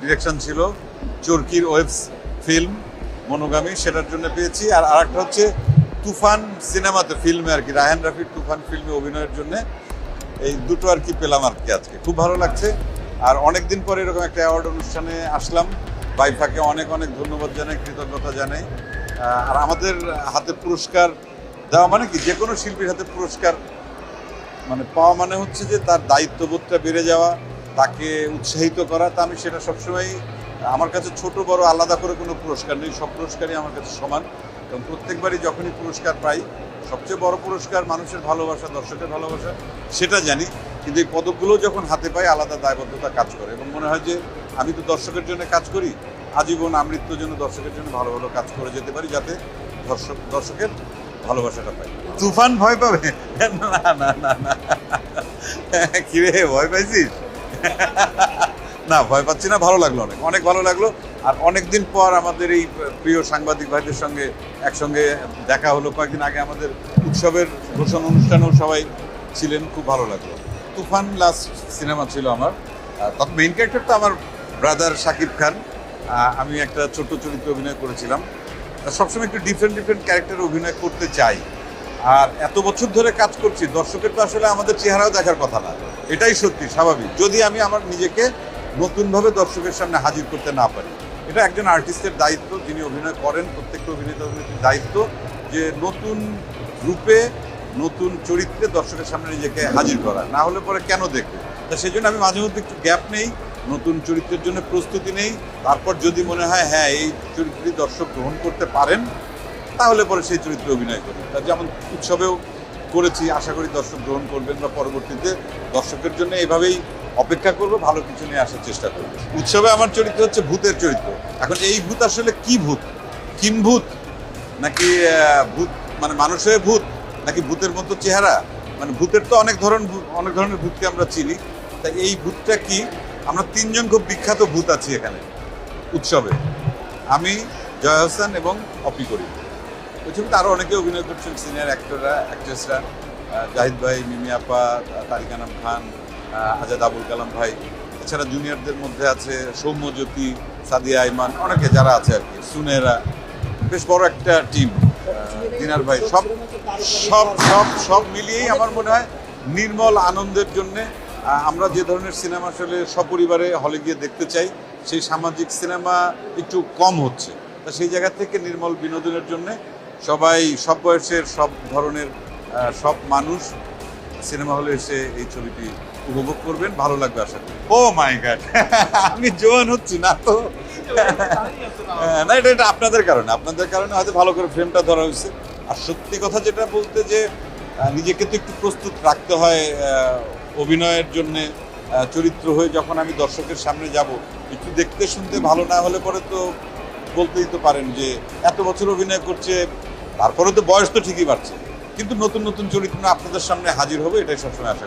Direction ছিল চরকির web film monogamy, সেটার জন্য পেয়েছি। আর আরেকটা হচ্ছে তুফান সিনেমাতে ফিল্মে আর কি, রায়হান রাফির তুফান ফিল্মে অভিনয়ের জন্য। এই দুটো আর কি পেলাম আর কি আজকে। খুব ভালো লাগছে। আর অনেকদিন পরে এরকম একটা অ্যাওয়ার্ড অনুষ্ঠানে আসলাম। বাইফাকে অনেক অনেক ধন্যবাদ জানাই, কৃতজ্ঞতা জানাই। আর আমাদের হাতে পুরস্কার দেওয়া মানে কি, যে কোনো শিল্পীর হাতে পুরস্কার মানে পাওয়া মানে হচ্ছে যে তার দায়িত্ববোধটা বেড়ে যাওয়া তাকে উৎসাহিত করা, তা আমি সেটা সবসময় আমার কাছে ছোট, বড়, আলাদা করে কোনো পুরস্কার নেই, সব পুরস্কারই আমার কাছে সমান। এবং প্রত্যেকবারই যখনই পুরস্কার পাই, সবচেয়ে বড় পুরস্কার মানুষের ভালোবাসা, দর্শকের ভালোবাসা, সেটা জানি। কিন্তু এই পদকগুলো যখন হাতে পাই, আলাদা দায়বদ্ধতা কাজ করে। এবং মনে হয় যে, আমি তো দর্শকের জন্য কাজ করি, আজীবন আমৃত্যুর জন্য দর্শকের জন্য ভালো ভালো কাজ করে যেতে পারি, যাতে দর্শক, দর্শকের ভালোবাসাটা পাই। তুফান ভয় পাবে? না না না না। কিরে, ভয় পাইছিস? না, ভয় পাচ্ছি না, ভালো লাগল অনেক। অনেক ভালো লাগল। আর অনেকদিন পর আমাদের এই প্রিয় সাংবাদিক ভাইদের সঙ্গে একসঙ্গে দেখা হলো। কয়েকদিন আগে আমাদের উৎসবের ঘোষণা অনুষ্ঠানেও সবাই ছিলেন, খুব ভালো লাগল। তুফান লাস্ট সিনেমা ছিল আমার। তখন মেইন ক্যারেক্টার তো আমার ব্রাদার শাকিব খান। আমি একটা ছোট চরিত্রে অভিনয় করেছিলাম। সবসময় একটু ডিফারেন্ট ডিফারেন্ট ক্যারেক্টার অভিনয় করতে চাই। আর এত বছর ধরে কাজ করছি, দর্শকের তো আসলে আমাদের চেহারাও দেখার কথা না। এটাই সত্যি, স্বাভাবিক। যদি আমি আমার নিজেকে নতুনভাবে দর্শকের সামনে হাজির করতে না পারি, এটা একজন আর্টিস্টের দায়িত্ব, যিনি অভিনয় করেন, প্রত্যেকটা অভিনেতা অভিনেত্রীর দায়িত্ব যে নতুন রূপে, নতুন চরিত্রে দর্শকের সামনে নিজেকে হাজির করা, না হলে পরে কেন দেখবে? তা সেই জন্য আমি মাঝে মধ্যে একটু গ্যাপ নেই, নতুন চরিত্রের জন্য প্রস্তুতি নেই। তারপর যদি মনে হয় হ্যাঁ এই চরিত্রটি দর্শক গ্রহণ করতে পারেন তাহলে পরে সেই চরিত্রে অভিনয় করি। তা যেমন উৎসবেও করেছি, আশা করি দর্শক গ্রহণ করবেন বা পরবর্তীতে দর্শকের জন্য এভাবেই অপেক্ষা করব, ভালো কিছু নিয়ে আসার চেষ্টা করব। উৎসবে আমার চরিত্র হচ্ছে ভূতের চরিত্র। এখন এই ভূত আসলে কি ভূত? কিম ভূত? নাকি ভূত মানে মানুষের ভূত? নাকি ভূতের মতো চেহারা? মানে ভূতের তো অনেক ধরন, অনেক ধরনের ভূতকে আমরা চিনি। তা এই ভূতটা কি? আমরা তিনজন খুব বিখ্যাত ভূত আছি এখানে, উৎসবে। আমি, জয় হোসেন এবং অপি করি ওই ছবিতে আরও অনেকে অভিনয় করছেন সিনিয়র অ্যাক্টররা অ্যাক্ট্রেসরা জাহিদ ভাই, মিমি আপা, তারিক আনাম খান আজাদ আবুল কালাম ভাই, এছাড়া জুনিয়রদের মধ্যে আছে সৌম্যজ্যোতি সাদিয়া আইমান, অনেকে যারা আছে আর কি সুনেরা বেশ বড় একটা টিম দিনার ভাই, সব সব সব সব মিলিয়েই আমার মনে হয় নির্মল আনন্দের জন্যে আমরা যে ধরনের সিনেমা আসলে সপরিবারে হলে গিয়ে দেখতে চাই, সেই সামাজিক সিনেমা একটু কম হচ্ছে। তা সেই জায়গা থেকে নির্মল বিনোদনের জন্য সবাই, সব বয়সের, সব ধরনের সব মানুষ সিনেমা হলে এসে এই ছবিটি উপভোগ করবেন, ভালো লাগবে আশা করি। ও মাই গড, আমি জোয়ান হচ্ছি না তো। না, এটা এটা আপনাদের কারণে আপনাদের কারণে হয়তো ভালো করে ফ্রেমটা ধরা হয়েছে। আর সত্যি কথা যেটা বলতে যে নিজেকে তো একটু প্রস্তুত রাখতে হয় অভিনয়ের জন্য চরিত্র হয়ে যখন আমি দর্শকের সামনে যাব, একটু দেখতে শুনতে ভালো না হলে পরে তো বলতেই তো পারেন যে, এত বছর অভিনয় করছে তারপরে তো বয়স তো ঠিকই বাড়ছে। কিন্তু নতুন নতুন চরিত্র আপনাদের সামনে হাজির হবে, এটাই সবসময় আশা